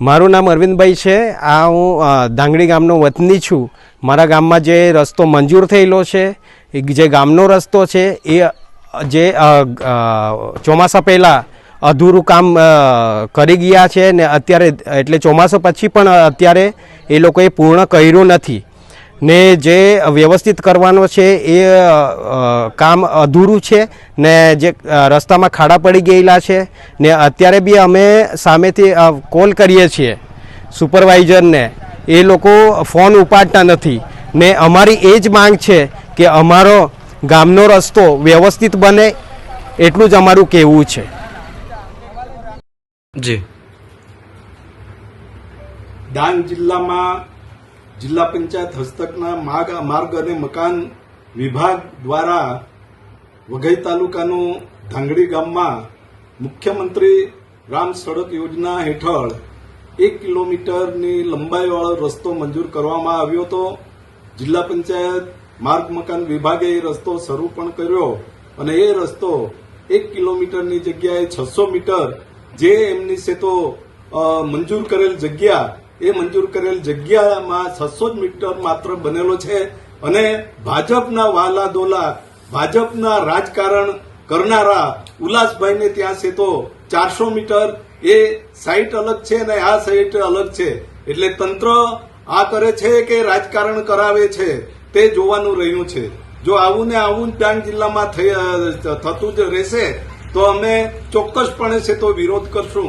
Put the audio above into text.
મારું નામ અરવિંદભાઈ છે. આ હું ધાંગડી ગામનો વતની છું. મારા ગામમાં જે રસ્તો મંજૂર થયેલો છે જે ગામનો રસ્તો છે, એ, જે ચોમાસા પહેલાં અધૂરું કામ કરી ગયા છે ને અત્યારે, એટલે ચોમાસા પછી પણ અત્યારે એ લોકોએ પૂર્ણ કર્યું નથી. ને જે વ્યવસ્થિત કરવાનો છે એ કામ અધૂરું છે ને જે રસ્તામાં ખાડા પડી ગયેલા છે ને અત્યારે બી અમે સામેથી કોલ કરીએ છીએ સુપરવાઇઝરને. એ લોકો ફોન ઉપાડતા નથી ને અમારી એ જ માંગ છે કે અમારો ગામનો રસ્તો વ્યવસ્થિત બને એટલું જ અમારું કહેવું છે. જી. ડાંગ જિલ્લામાં જિલ્લા પંચાયત હસ્તકના માર્ગ અને મકાન વિભાગ દ્વારા વઘઈ તાલુકાનું ધાંગડી ગામમાં મુખ્યમંત્રી ગ્રામ સડક યોજના હેઠળ એક કિલોમીટરની લંબાઈવાળો રસ્તો મંજૂર કરવામાં આવ્યો હતો. જિલ્લા પંચાયત માર્ગ, મકાન વિભાગે એ રસ્તો શરૂ પણ કર્યો અને એ રસ્તો એક કિલોમીટરની જગ્યાએ છસો મીટર જે એમની છે તો મંજૂર કરેલ જગ્યા એ મંજૂર કરેલ જગ્યામાં છસો જ મીટર માત્ર બનેલો છે અને ભાજપના વાલા દોલા ભાજપના રાજકારણ કરનારા ઉલ્લાસભાઈને ત્યાં છે તો ચારસો મીટર. એ સાઈટ અલગ છે અને આ સાઈટ અલગ છે. એટલે તંત્ર આ કરે છે કે રાજકારણ કરાવે છે. તે જોવાનું રહ્યું છે. જો આવું ને આવું ડાંગ જિલ્લામાં થતું જ રહેશે, તો અમે ચોક્કસપણે છે તો વિરોધ કરશું.